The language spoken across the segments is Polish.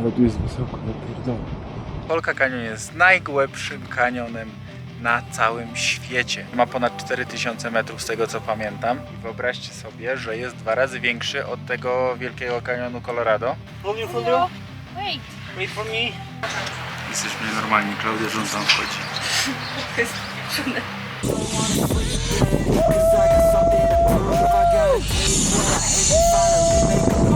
Ale tu jest wysoko, ja pierdolę. Polka Canyon jest najgłębszym kanionem na całym świecie. Ma ponad 4000 metrów z tego co pamiętam. I wyobraźcie sobie, że jest dwa razy większy od tego wielkiego kanionu Colorado. Volume for you. Wait. Wait for me. Jesteśmy normalni, Klaudia rząd tam wchodzi.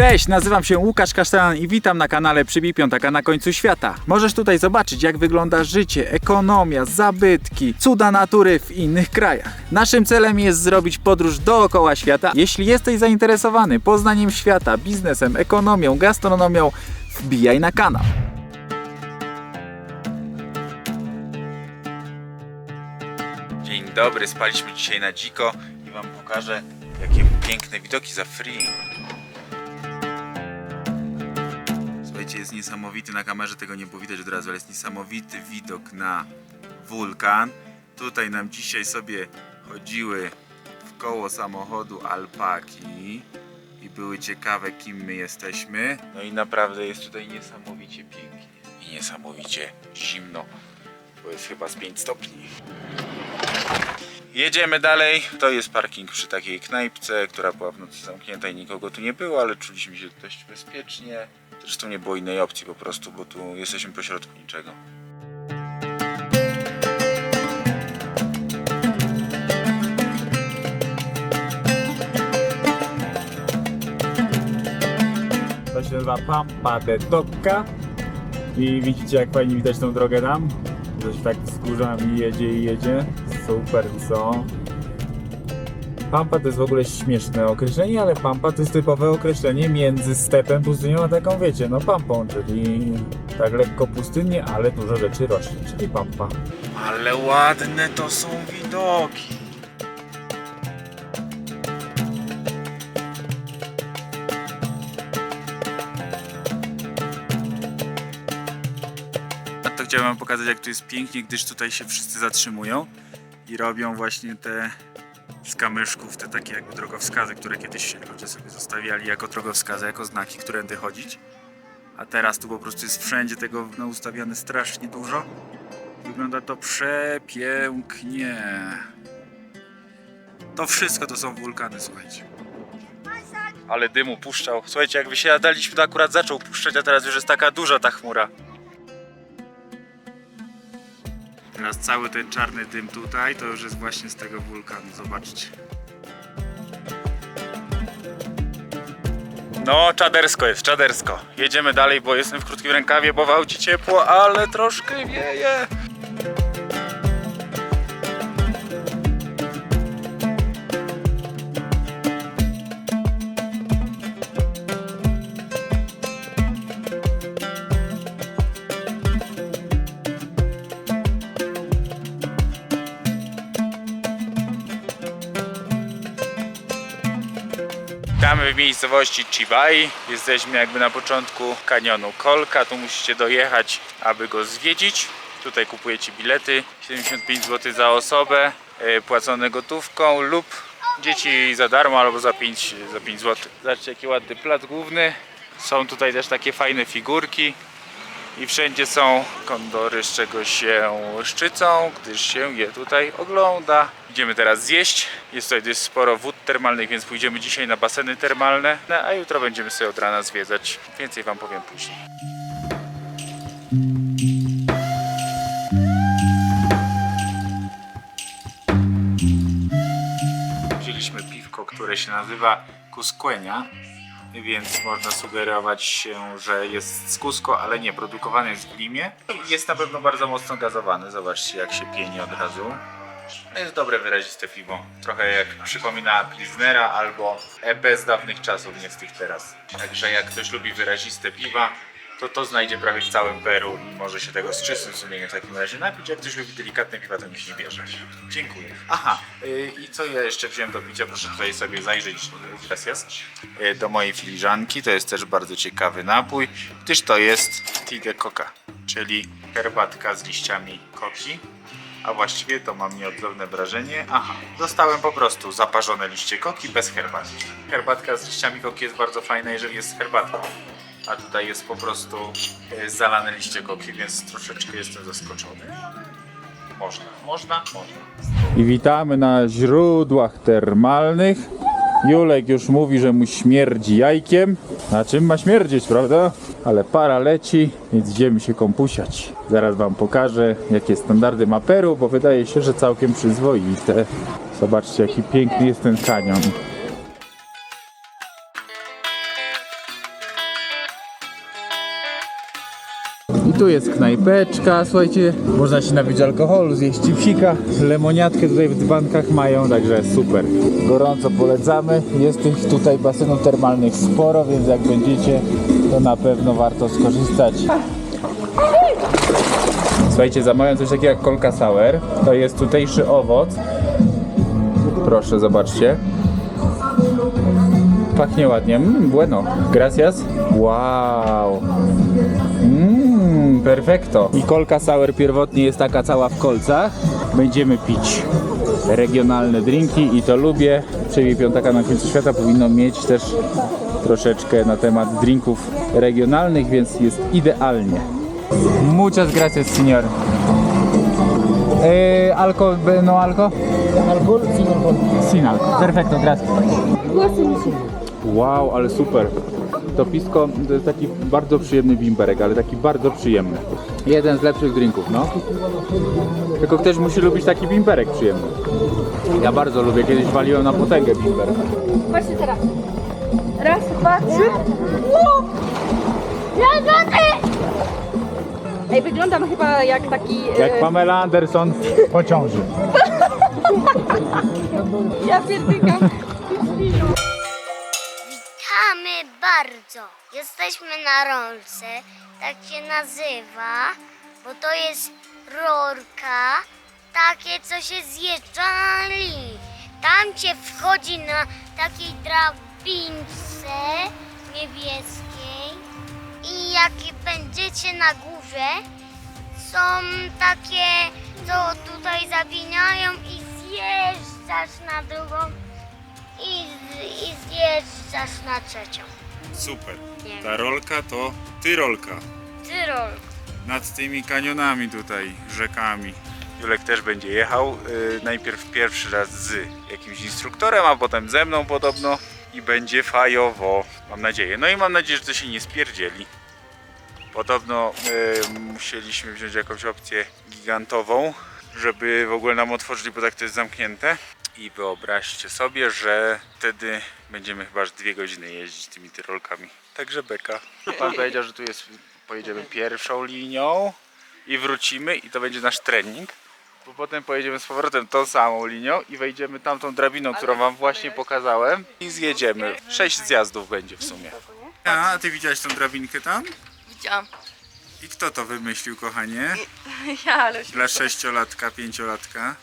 Cześć, nazywam się Łukasz Kasztelan i witam na kanale Przybij Piątaka na końcu świata. Możesz tutaj zobaczyć jak wygląda życie, ekonomia, zabytki, cuda natury w innych krajach. Naszym celem jest zrobić podróż dookoła świata. Jeśli jesteś zainteresowany poznaniem świata, biznesem, ekonomią, gastronomią, wbijaj na kanał. Dobry, spaliśmy dzisiaj na dziko i Wam pokażę jakie piękne widoki za free. Słuchajcie, jest niesamowity, na kamerze tego nie było widać od razu, ale jest niesamowity widok na wulkan. Tutaj nam dzisiaj sobie chodziły w koło samochodu alpaki i były ciekawe kim my jesteśmy. No i naprawdę jest tutaj niesamowicie pięknie i niesamowicie zimno, bo jest chyba z 5 stopni. Jedziemy dalej. To jest parking przy takiej knajpce, która była w nocy zamknięta i nikogo tu nie było, ale czuliśmy się dość bezpiecznie. Zresztą nie było innej opcji po prostu, bo tu jesteśmy pośrodku niczego. To się nazywa Pampa de Tocca. I widzicie jak fajnie widać tą drogę tam? Coś tak wzgórzami jedzie i jedzie. Super, co? Pampa to jest w ogóle śmieszne określenie, ale pampa to jest typowe określenie między stepem, pustynią, a taką wiecie, no pampą, czyli tak lekko pustynnie, ale dużo rzeczy rośnie, czyli pampa. Ale ładne to są widoki. Chciałem wam pokazać jak tu jest pięknie, gdyż tutaj się wszyscy zatrzymują i robią właśnie te z kamyszków, te takie jakby drogowskazy, które kiedyś ludzie sobie zostawiali jako drogowskazy, jako znaki, którędy chodzić. A teraz tu po prostu jest wszędzie tego ustawiane strasznie dużo. Wygląda to przepięknie. To wszystko to są wulkany, słuchajcie. Ale dymu puszczał. Słuchajcie, jak wysiadaliśmy, to akurat zaczął puszczać, a teraz już jest taka duża ta chmura. Teraz cały ten czarny dym tutaj, to już jest właśnie z tego wulkanu, zobaczcie. No, czadersko jest, czadersko. Jedziemy dalej, bo jestem w krótkim rękawie, bo w aucie ciepło, ale troszkę wieje. Witamy w miejscowości Chibai. Jesteśmy jakby na początku kanionu Kolka. Tu musicie dojechać, aby go zwiedzić. Tutaj kupujecie bilety. 75 zł za osobę, e, płacone gotówką lub dzieci za darmo albo za 5, za 5 zł. Zobaczcie jaki ładny plac główny. Są tutaj też takie fajne figurki. I wszędzie są kondory, z czego się szczycą, gdyż się je tutaj ogląda. Idziemy teraz zjeść. Jest tutaj dość sporo wód termalnych, więc pójdziemy dzisiaj na baseny termalne, no, a jutro będziemy sobie od rana zwiedzać. Więcej Wam powiem później. Wzięliśmy piwko, które się nazywa Cusquenia, więc można sugerować się, że jest z Cusco, ale nie, produkowany jest w Limie. Jest na pewno bardzo mocno gazowany, zobaczcie jak się pieni od razu. No Jest dobre, wyraziste piwo. Trochę jak przypomina Pilsnera albo EP z dawnych czasów, nie z tych teraz. Także jak ktoś lubi wyraziste piwa, to to znajdzie prawie w całym Peru i może się tego z czystym sumieniem w takim razie napić. Jak ktoś lubi delikatne piwa, to niech nie bierze. Dziękuję. Aha, yy, i co ja jeszcze wziąłem do picia? Proszę tutaj sobie zajrzeć, gracias, yy, do mojej filiżanki. To jest też bardzo ciekawy napój, gdyż to jest tea de coca, czyli herbatka z liściami koki. A właściwie to mam nieodzowne wrażenie. Aha, dostałem po prostu zaparzone liście koki bez herbatki. Herbatka z liściami koki jest bardzo fajna, jeżeli jest z herbatką. A tutaj jest po prostu e, zalane liście koki, więc troszeczkę jestem zaskoczony. Można, można, można. I witamy na źródłach termalnych. Julek już mówi, że mu śmierdzi jajkiem. Na czym ma śmierdzieć, prawda? Ale para leci, więc idziemy się kąpusiać. Zaraz wam pokażę, jakie standardy ma Peru, bo wydaje się, że całkiem przyzwoite. Zobaczcie, jaki piękny jest ten kanion. Tu jest knajpeczka, słuchajcie, można się napić alkoholu, zjeść chipsika, lemoniatkę tutaj w dzbankach mają, także super. Gorąco polecamy, jest tych tutaj basenów termalnych sporo, więc jak będziecie, to na pewno warto skorzystać. Słuchajcie, zamawiam coś takiego jak kolka sour, to jest tutejszy owoc. Proszę, zobaczcie. Pachnie ładnie, mm, bueno. Gracias. Wow. Mmm, perfekto. I kolka sour pierwotnie jest taka cała w kolcach. Będziemy pić regionalne drinki i to lubię. Przewie piątaka na końcu świata powinno mieć też troszeczkę na temat drinków regionalnych, więc jest idealnie. Muchas gracias, señor. Eh, alcohol, no alcohol? Alcohol sin alcohol. Sin alcohol. Perfecto, gracias. Wow, ale super. To pisko to jest taki bardzo przyjemny bimberek, ale taki bardzo przyjemny. Jeden z lepszych drinków, no. Tylko ktoś musi lubić taki bimberek przyjemny. Ja bardzo lubię, kiedyś waliłem na potęgę bimber. Patrzcie teraz. Raz, dwa, trzy. Ło! Lagoty! Ej, wyglądam chyba jak taki... Jak e, Pamela Anderson po ciąży. Ja pierdykam. Bardzo. Jesteśmy na rolce, tak się nazywa, bo to jest rolka, takie co się zjeżdża na linii. Tam się wchodzi na takiej drabince niebieskiej i jak będziecie na górze, są takie, co tutaj zawiniają i zjeżdżasz na drugą i, i zjeżdżasz na trzecią. Super. Nie. Ta rolka to tyrolka. Tyrol. nad tymi kanionami tutaj, rzekami. Julek też będzie jechał. y, najpierw pierwszy raz z jakimś instruktorem, a potem ze mną podobno. I będzie fajowo, mam nadzieję. No i mam nadzieję, że to się nie spierdzieli. Podobno y, musieliśmy wziąć jakąś opcję gigantową, żeby w ogóle nam otworzyli, bo tak to jest zamknięte. I wyobraźcie sobie, że wtedy będziemy chyba aż dwie godziny jeździć tymi tyrolkami. Także beka. Pan powiedział, że tu jest, pojedziemy pierwszą linią i wrócimy i to będzie nasz trening. Bo potem pojedziemy z powrotem tą samą linią i wejdziemy tamtą drabiną, którą wam właśnie pokazałem i zjedziemy. Sześć zjazdów będzie w sumie. A, ty widziałeś tą drabinkę tam? Widziałam. I kto to wymyślił, kochanie? Ja, ale. Dla sześciolatka, pięciolatka.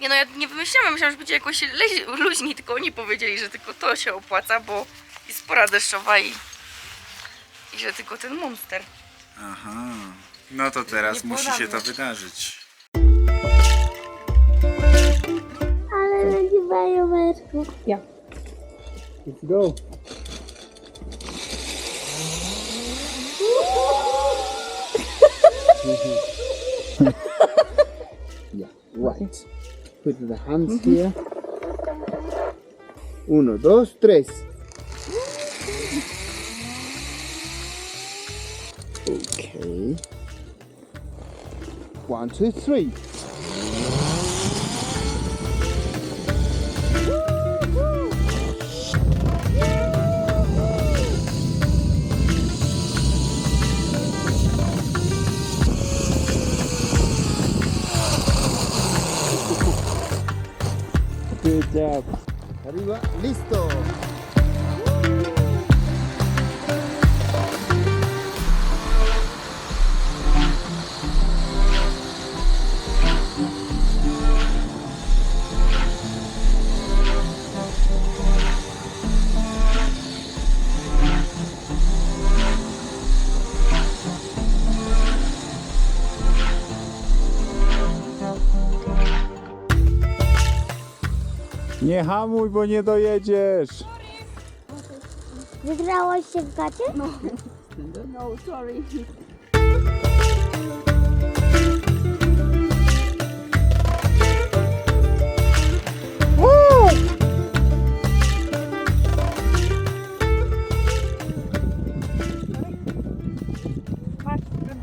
Nie no, ja nie wymyślałam, myślałam, że będzie jakoś luźniej, tylko oni powiedzieli, że tylko to się opłaca, bo jest pora deszczowa i, i że tylko ten monster. Aha. No to teraz musi się to wydarzyć. Ale będzie fajowerku. Let's go. yeah, right. Put the hands mm-hmm. here. Uno, dos, tres. Okay. One, two, three. Arriba, listo. Nie hamuj, bo nie dojedziesz. Wygrałaś się w gacie? No, sorry.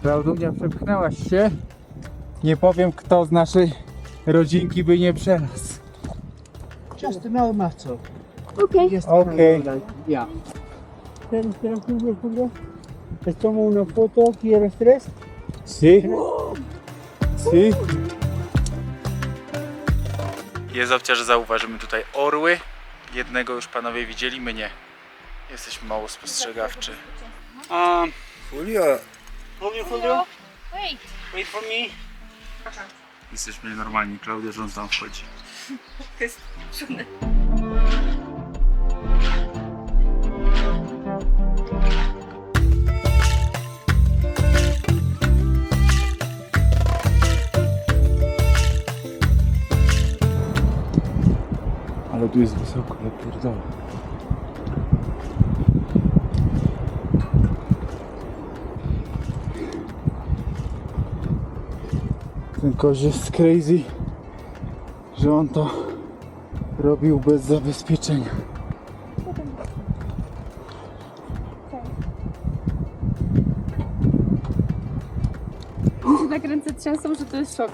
Klaudunia, przepchnęłaś się. Nie powiem, kto z naszej rodzinki by nie przelazł. Just no matter. Okay. Just Okay. like, yeah. Ten, ten, ten, ten, Les tomo una foto, ¿quieres tres? Si? Si? Jest opcja, że zauważymy tutaj orły. Jednego już panowie widzieli, my nie. Jesteśmy mało spostrzegawczy. Um, Julio. Julio, Julio, Wait. wait for me. Jesteśmy normalni, Klaudia rząd tam wchodzi. To jest trudne. Ale tu jest wysoko, ja pierdolę. Ten kość jest crazy, że on to robił bez zabezpieczenia. tak ręce trzęsą, że to jest szok.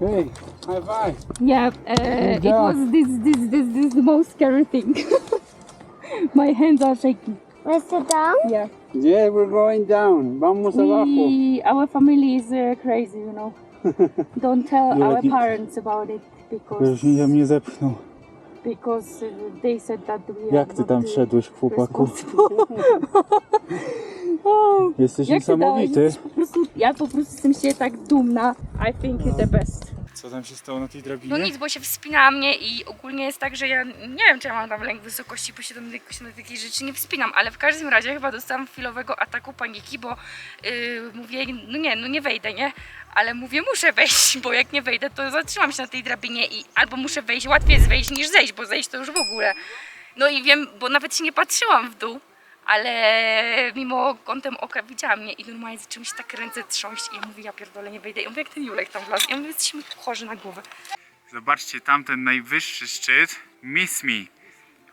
Hej, high five! Yeah, uh, it was this, this, this, this the most scary thing. My hands are shaking. Weź sit down? Yeah. Yeah, we're going down. Vamos abajo. We, our family is uh, crazy, you know. Don't tell our parents about it because Już mnie zepchnął. because uh, they said that we are Jak ty not, tam uh, szedłeś, chłopaku? O, Jesteś Jak ty dałeś? niesamowity. Po prostu, ja po prostu jestem się tak dumna. I think you're the best. Co tam się stało na tej drabinie? No nic, bo się wspinała mnie i ogólnie jest tak, że ja nie wiem, czy ja mam tam lęk wysokości, bo się jakoś na takiej rzeczy nie wspinam, ale w każdym razie chyba dostałam chwilowego ataku paniki, bo yy, mówię, no nie, no nie wejdę, nie? Ale mówię, muszę wejść, bo jak nie wejdę, to zatrzymam się na tej drabinie i albo muszę wejść, łatwiej jest wejść niż zejść, bo zejść to już w ogóle. No i wiem, bo nawet się nie patrzyłam w dół, ale mimo kątem oka widziała mnie i normalnie zaczęły się tak ręce trząść i ja mówię, ja pierdolę, nie wejdę. I ja mówię, jak ten Julek tam wlazł. Ja mówię, jesteśmy chorzy na głowę. Zobaczcie tamten najwyższy szczyt, Miss Me.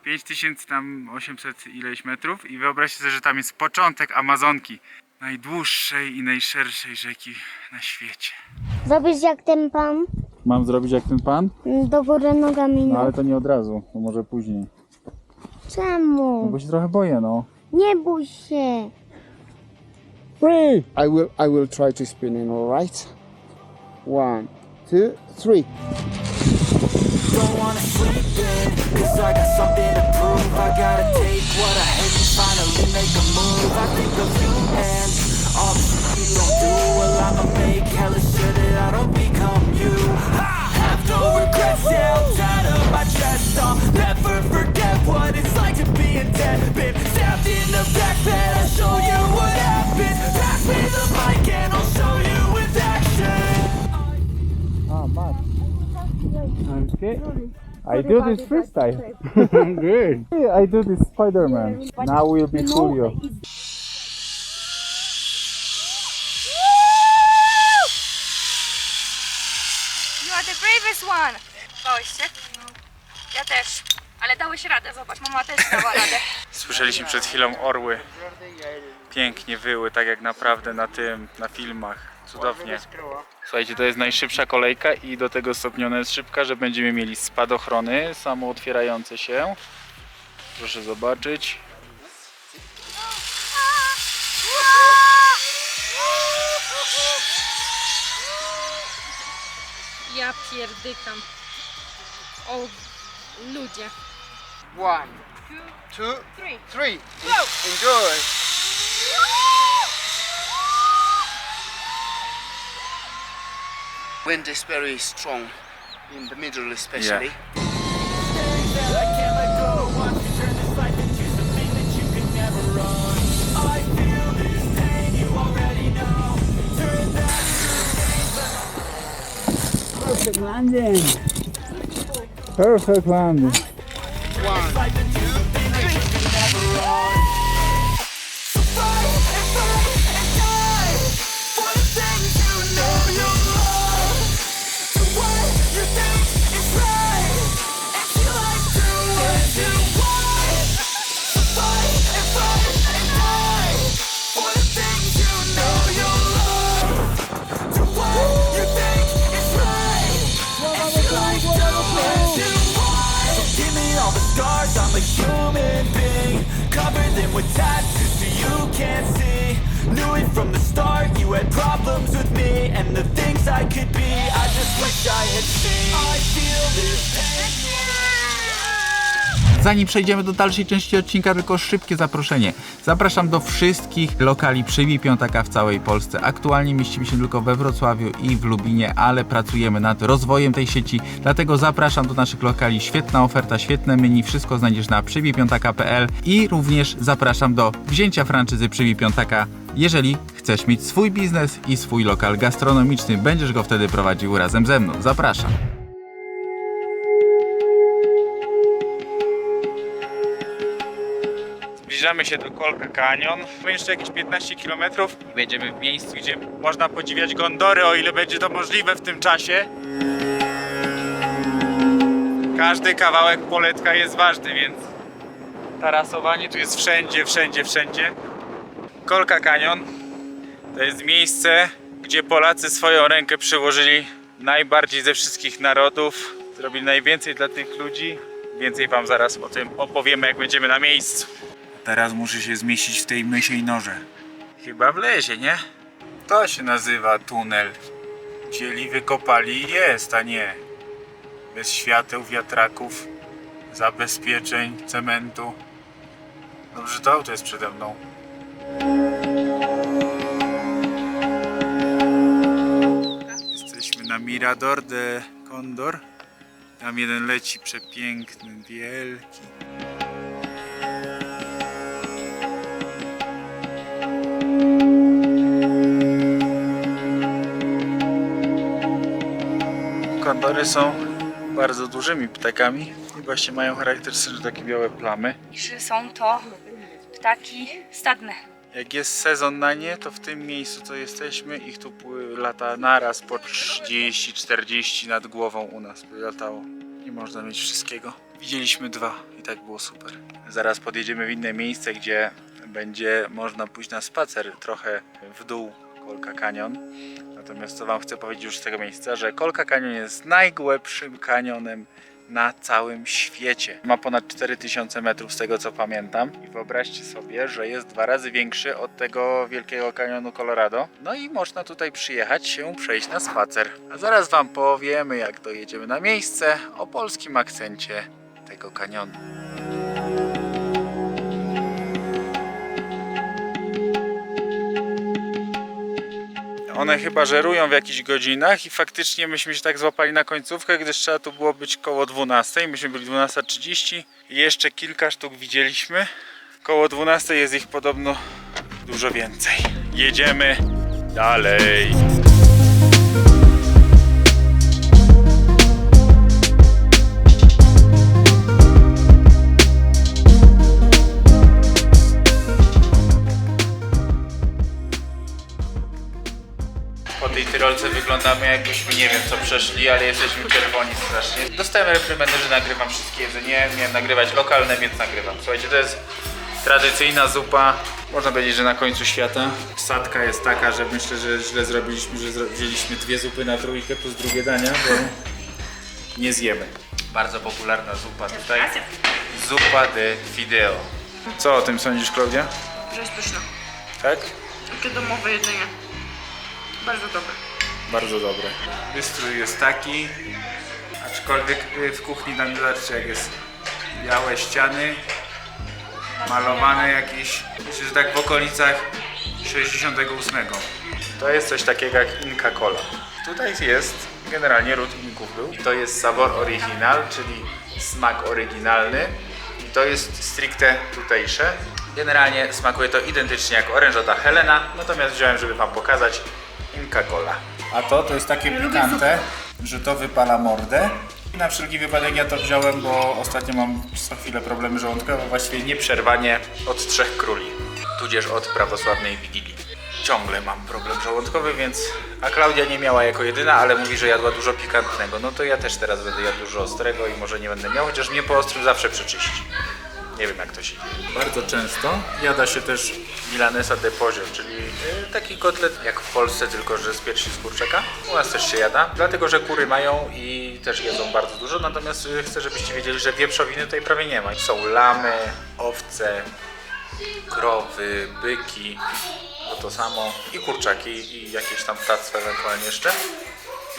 5800 ileś metrów i wyobraźcie sobie, że tam jest początek Amazonki. Najdłuższej i najszerszej rzeki na świecie. Zrobisz jak ten pan? Mam zrobić jak ten pan? Do góry nogami. No No. ale to nie od razu, to może później. No Czemu? bo się trochę boję, no. Nie bój się. Three. I will, I will try to spin in, all right? One, two, three. don't wanna sleep in Cause I got something to prove I gotta take what I hate and finally make a move I think of you and all the shit you don't do Well I'ma make hella sure that I don't become you I have no regrets, yeah, I'm tired of my chest I'll never forget what it's like to be a dead Been stabbed in the back bed, I'll show you what happens Pass me the mic and I'll show you with action Ah, Matt. Okay. I do this freestyle. Good. I do this Spider-Man. Now we'll be Julio. You are the bravest one! Bałeś się? Ja też. Ale dałeś radę, zobacz, mama też dała radę. Słyszeliśmy przed chwilą orły. Pięknie wyły, tak jak naprawdę na tym, na filmach. Cudownie. Słuchajcie, to jest najszybsza kolejka i do tego stopniona jest szybka, że będziemy mieli spadochrony samo otwierające się. Proszę zobaczyć. Ja pierdykam. O, ludzie. One, two, three. Enjoy. Wind is very strong in the middle, especially. I can't let go. Watch With tattoos so you can't see. Knew it from the start, you had problems with me And the things I could be, I just wish I had seen. I feel this pain Zanim przejdziemy do dalszej części odcinka, tylko szybkie zaproszenie. Zapraszam do wszystkich lokali Przybij Piątaka w całej Polsce. Aktualnie mieścimy się tylko we Wrocławiu i w Lubinie, ale pracujemy nad rozwojem tej sieci, dlatego zapraszam do naszych lokali. Świetna oferta, świetne menu, wszystko znajdziesz na przybijpiątaka.pl i również zapraszam do wzięcia franczyzy Przybij Piątaka, jeżeli chcesz mieć swój biznes i swój lokal gastronomiczny. Będziesz go wtedy prowadził razem ze mną. Zapraszam. Zbliżamy się do Kolka Canyon. Jeszcze jakieś 15 km i będziemy w miejscu, gdzie można podziwiać gondory, o ile będzie to możliwe w tym czasie. Każdy kawałek poletka jest ważny, więc tarasowanie tu jest wszędzie, wszędzie, wszędzie. Kolka Canyon to jest miejsce, gdzie Polacy swoją rękę przyłożyli najbardziej ze wszystkich narodów. Zrobili najwięcej dla tych ludzi. Więcej Wam zaraz o tym opowiemy, jak będziemy na miejscu. Teraz muszę się zmieścić w tej mysiej norze. Chyba w lesie, nie? To się nazywa tunel. Wzięli, wykopali i jest, a nie. Bez świateł, wiatraków, zabezpieczeń, cementu. Dobrze, to auto jest przede mną. Jesteśmy na Mirador de Condor. Tam jeden leci przepiękny, wielki. Kondory są bardzo dużymi ptakami i właśnie mają charakterystyczne takie białe plamy. I że są to ptaki stadne. Jak jest sezon na nie, to w tym miejscu co jesteśmy, ich tu lata naraz po 30-40 nad głową u nas by latało. Nie można mieć wszystkiego. Widzieliśmy dwa i tak było super. Zaraz podjedziemy w inne miejsce, gdzie będzie można pójść na spacer trochę w dół Kolka Canyon. Natomiast co Wam chcę powiedzieć już z tego miejsca, że Kolka Canyon jest najgłębszym kanionem na całym świecie. Ma ponad 4000 metrów z tego co pamiętam. I wyobraźcie sobie, że jest dwa razy większy od tego wielkiego kanionu Colorado. No i można tutaj przyjechać się przejść na spacer. A zaraz Wam powiemy, jak dojedziemy na miejsce o polskim akcencie tego kanionu. One chyba żerują w jakichś godzinach i faktycznie myśmy się tak złapali na końcówkę, gdyż trzeba tu było być koło 12. Myśmy byli 12.30 i jeszcze kilka sztuk widzieliśmy. Koło 12 jest ich podobno dużo więcej. Jedziemy dalej. Tyrolce wyglądamy jakbyśmy nie wiem co przeszli, ale jesteśmy czerwoni strasznie. Dostałem reprymendę, że nagrywam wszystkie jedzenie. Miałem nagrywać lokalne, więc nagrywam. Słuchajcie, to jest tradycyjna zupa. Można powiedzieć, że na końcu świata. Sadka jest taka, że myślę, że źle zrobiliśmy, że wzięliśmy dwie zupy na trójkę plus drugie dania, bo nie zjemy. Bardzo popularna zupa tutaj. Zupa de fideo. Co o tym sądzisz, Klaudia? Że jest pyszne. Tak? Takie domowe jedzenie. Bardzo dobre. Bardzo dobre. Wystrój jest taki, aczkolwiek y, w kuchni tam zobaczcie jak jest białe ściany, malowane jakieś, myślę, że tak w okolicach 68. To jest coś takiego jak Inca Cola. Tutaj jest generalnie ród Inków był. To jest sabor original, czyli smak oryginalny. I to jest stricte tutejsze. Generalnie smakuje to identycznie jak orężata Helena, natomiast wziąłem, żeby Wam pokazać Inca Cola. A to, to jest takie pikante, że to wypala mordę. I na wszelki wypadek ja to wziąłem, bo ostatnio mam co chwilę problemy żołądkowe, właściwie nieprzerwanie od trzech króli, tudzież od prawosławnej Wigilii. Ciągle mam problem żołądkowy, więc... A Klaudia nie miała jako jedyna, ale mówi, że jadła dużo pikantnego. No to ja też teraz będę jadł dużo ostrego i może nie będę miał, chociaż mnie po ostrym zawsze przeczyści. Nie wiem jak to się dzieje. Bardzo często jada się też milanesa de pollo, czyli y, taki kotlet jak w Polsce, tylko że z piersi z kurczaka. U nas też się jada, dlatego że kury mają i też jedzą bardzo dużo, natomiast y, chcę, żebyście wiedzieli, że wieprzowiny tutaj prawie nie ma. Są lamy, owce, krowy, byki, no to samo i kurczaki i jakieś tam ptactwa ewentualnie jeszcze.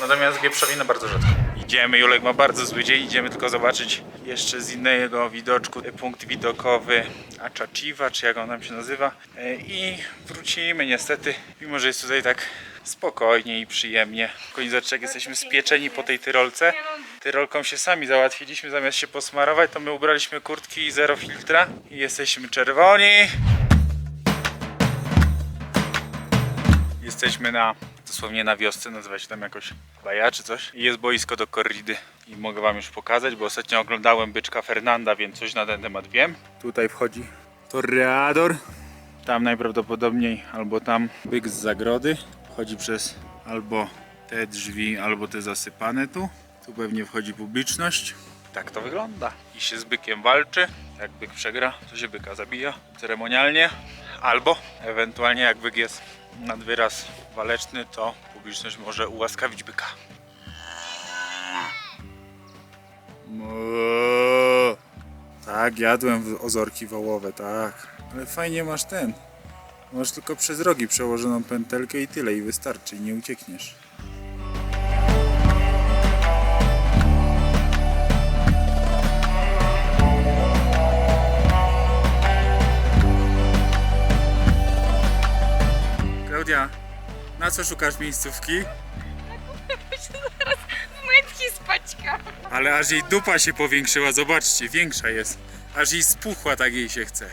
Natomiast wieprzowina bardzo rzadko. Idziemy, Julek ma bardzo zły dzień, idziemy tylko zobaczyć jeszcze z innego widoczku punkt widokowy Aczaciwa, czy jak on tam się nazywa E, i wrócimy niestety, mimo że jest tutaj tak spokojnie i przyjemnie. Koniec jak jesteśmy spieczeni po tej tyrolce. Tyrolką się sami załatwiliśmy, zamiast się posmarować, to my ubraliśmy kurtki zero filtra i jesteśmy czerwoni. Jesteśmy na, dosłownie na wiosce, nazywa się tam jakoś Baja czy coś. I jest boisko do korridy i mogę wam już pokazać, bo ostatnio oglądałem byczka Fernanda, więc coś na ten temat wiem. Tutaj wchodzi toreador. Tam najprawdopodobniej albo tam byk z zagrody. Wchodzi przez albo te drzwi, albo te zasypane tu. Tu pewnie wchodzi publiczność. Tak to wygląda. I się z bykiem walczy. Jak byk przegra, to się byka zabija ceremonialnie. Albo ewentualnie jak byk jest nad wyraz waleczny, to publiczność może ułaskawić byka. Tak, jadłem ozorki wołowe, tak. Ale fajnie masz ten. Masz tylko przez rogi przełożoną pętelkę i tyle, i wystarczy, i nie uciekniesz. Co szukasz miejscówki? Majtki spaćka. Ale aż jej dupa się powiększyła, zobaczcie, większa jest. Aż jej spuchła, tak jej się chce.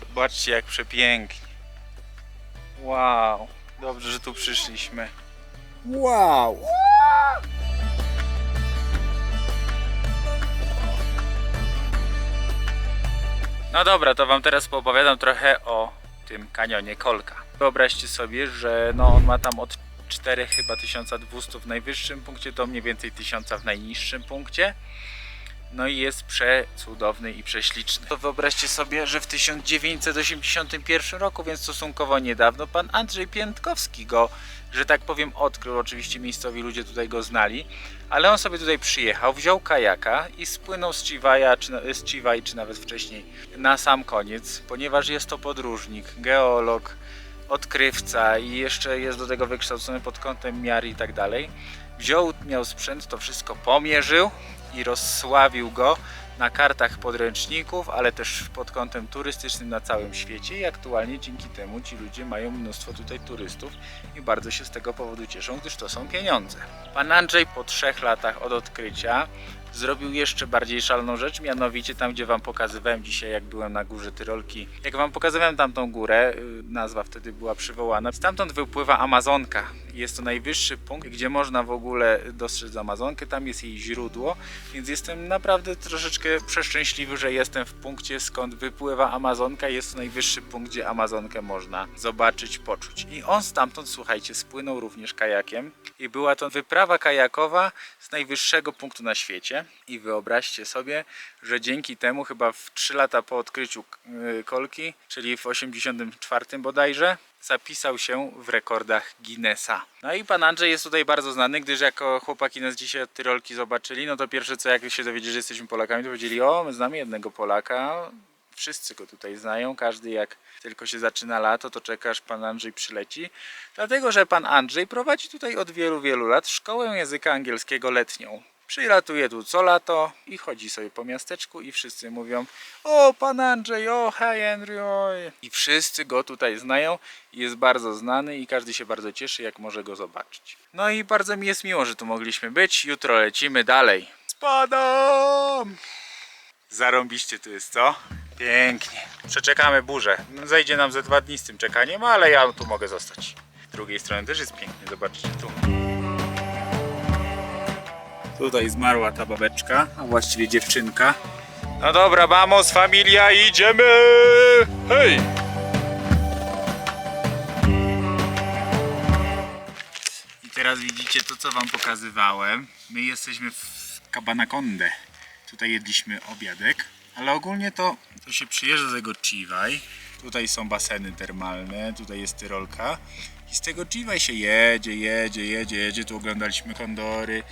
Zobaczcie, jak przepięknie. Wow, dobrze, że tu przyszliśmy. Wow! No dobra, to wam teraz poopowiadam trochę o tym kanionie Kolka. Wyobraźcie sobie, że no on ma tam od 4 chyba 1200 w najwyższym punkcie do mniej więcej 1000 w najniższym punkcie. No i jest przecudowny i prześliczny. To wyobraźcie sobie, że w 1981 roku, więc stosunkowo niedawno, pan Andrzej Piętkowski go, że tak powiem, odkrył. Oczywiście miejscowi ludzie tutaj go znali, ale on sobie tutaj przyjechał, wziął kajaka i spłynął z Chivaja, czy, czy nawet wcześniej, na sam koniec, ponieważ jest to podróżnik, geolog, odkrywca i jeszcze jest do tego wykształcony pod kątem miar i tak dalej. Wziął, miał sprzęt, to wszystko pomierzył i rozsławił go na kartach podręczników, ale też pod kątem turystycznym na całym świecie i aktualnie dzięki temu ci ludzie mają mnóstwo tutaj turystów i bardzo się z tego powodu cieszą, gdyż to są pieniądze. Pan Andrzej po trzech latach od odkrycia zrobił jeszcze bardziej szaloną rzecz, mianowicie tam, gdzie Wam pokazywałem dzisiaj, jak byłem na górze Tyrolki. Jak Wam pokazywałem tamtą górę, y, nazwa wtedy była przywołana, stamtąd wypływa Amazonka. Jest to najwyższy punkt, gdzie można w ogóle dostrzec Amazonkę, tam jest jej źródło, więc jestem naprawdę troszeczkę przeszczęśliwy, że jestem w punkcie, skąd wypływa Amazonka. Jest to najwyższy punkt, gdzie Amazonkę można zobaczyć, poczuć. I on stamtąd, słuchajcie, spłynął również kajakiem i była to wyprawa kajakowa z najwyższego punktu na świecie. I wyobraźcie sobie, że dzięki temu chyba w 3 lata po odkryciu y, kolki, czyli w 84 bodajże, zapisał się w rekordach Guinnessa. No i pan Andrzej jest tutaj bardzo znany, gdyż jako chłopaki nas dzisiaj od Tyrolki zobaczyli, no to pierwsze co jak się dowiedzieli, że jesteśmy Polakami, to powiedzieli, o my znamy jednego Polaka, wszyscy go tutaj znają, każdy jak tylko się zaczyna lato, to czekasz, pan Andrzej przyleci. Dlatego, że pan Andrzej prowadzi tutaj od wielu, wielu lat szkołę języka angielskiego letnią. Przylatuje tu co lato i chodzi sobie po miasteczku i wszyscy mówią o pan Andrzej, o hi Henry, oj. I wszyscy go tutaj znają i jest bardzo znany i każdy się bardzo cieszy jak może go zobaczyć. No i bardzo mi jest miło, że tu mogliśmy być. Jutro lecimy dalej. Spadam! Zarąbiście tu jest, co? Pięknie. Przeczekamy burzę. Zajdzie nam ze dwa dni z tym czekaniem, ale ja tu mogę zostać. Z drugiej strony też jest pięknie, zobaczcie tu. Tutaj zmarła ta babeczka, a właściwie dziewczynka. No dobra, vamos familia, idziemy! Hej! I teraz widzicie to, co wam pokazywałem. My jesteśmy w Cabanaconde. Tutaj jedliśmy obiadek, Ale ogólnie to, to się przyjeżdża z tego Chivaj. Tutaj są baseny termalne, tutaj jest Tyrolka. I z tego Chivaj się jedzie, jedzie, jedzie, jedzie. Tu oglądaliśmy kondory.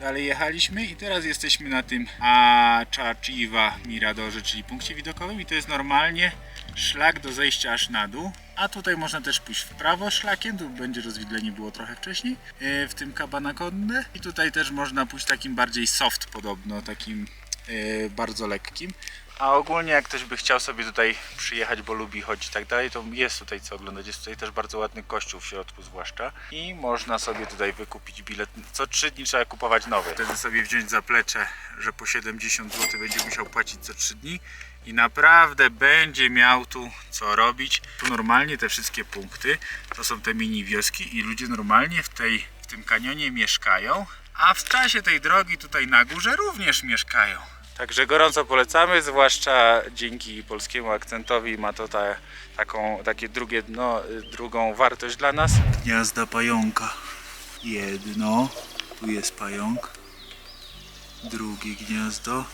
Dalej jechaliśmy i teraz jesteśmy na tym Achachiva Miradorze, czyli punkcie widokowym. I to jest normalnie szlak do zejścia aż na dół. A tutaj można też pójść w prawo szlakiem, tu będzie rozwidlenie było trochę wcześniej, yy, w tym Kabanakonde. I tutaj też można pójść takim bardziej soft podobno, takim yy, bardzo lekkim. A ogólnie jak ktoś by chciał sobie tutaj przyjechać, bo lubi chodzić i tak dalej, to jest tutaj co oglądać. Jest tutaj też bardzo ładny kościół w środku zwłaszcza. I można sobie tutaj wykupić bilet. Co 3 dni trzeba kupować nowy. Wtedy sobie wziąć zaplecze, że po 70 zł będzie musiał płacić co 3 dni. I naprawdę będzie miał tu co robić. Tu normalnie te wszystkie punkty to są te mini wioski i ludzie normalnie w, tej, w tym kanionie mieszkają. A w czasie tej drogi tutaj na górze również mieszkają. Także gorąco polecamy, zwłaszcza dzięki polskiemu akcentowi ma to ta, taką, takie drugie dno, drugą wartość dla nas. Gniazda pająka. Jedno, tu jest pająk. Drugie gniazdo.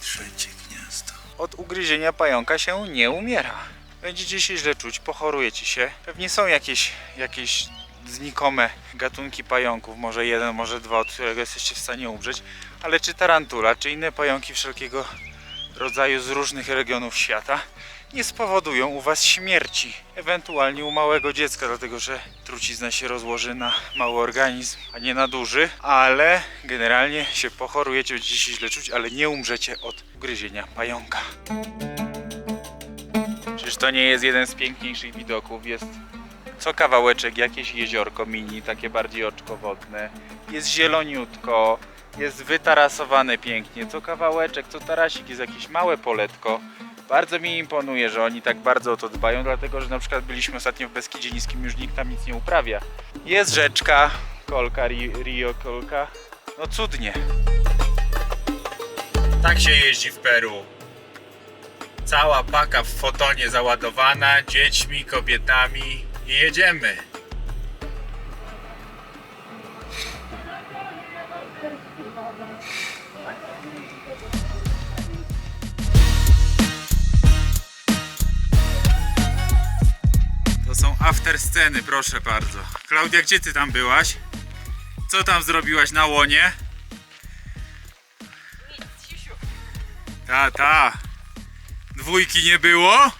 Trzecie gniazdo. Od ugryzienia pająka się nie umiera. Będziecie się źle czuć, pochorujecie się. Pewnie są jakieś, jakieś znikome gatunki pająków, może jeden, może dwa, od którego jesteście w stanie umrzeć, ale czy tarantula, czy inne pająki wszelkiego rodzaju z różnych regionów świata nie spowodują u Was śmierci, ewentualnie u małego dziecka, dlatego że trucizna się rozłoży na mały organizm, a nie na duży, ale generalnie się pochorujecie, będziecie się źle czuć, ale nie umrzecie od ugryzienia pająka. Czyż to nie jest jeden z piękniejszych widoków? Jest co kawałeczek jakieś jeziorko mini, takie bardziej oczkowodne. Jest zieloniutko, jest wytarasowane pięknie. Co kawałeczek, co tarasik jest jakieś małe poletko. Bardzo mi imponuje, że oni tak bardzo o to dbają, dlatego że na przykład byliśmy ostatnio w Beskidzie Niskim, już nikt tam nic nie uprawia. Jest rzeczka, kolka, Ri- Rio Kolka. No cudnie. Tak się jeździ w Peru. Cała paka w fotonie załadowana, dziećmi, kobietami i jedziemy. Są after sceny, proszę bardzo. Klaudia, gdzie ty tam byłaś? Co tam zrobiłaś na łonie? Ta, ta. Dwójki nie było?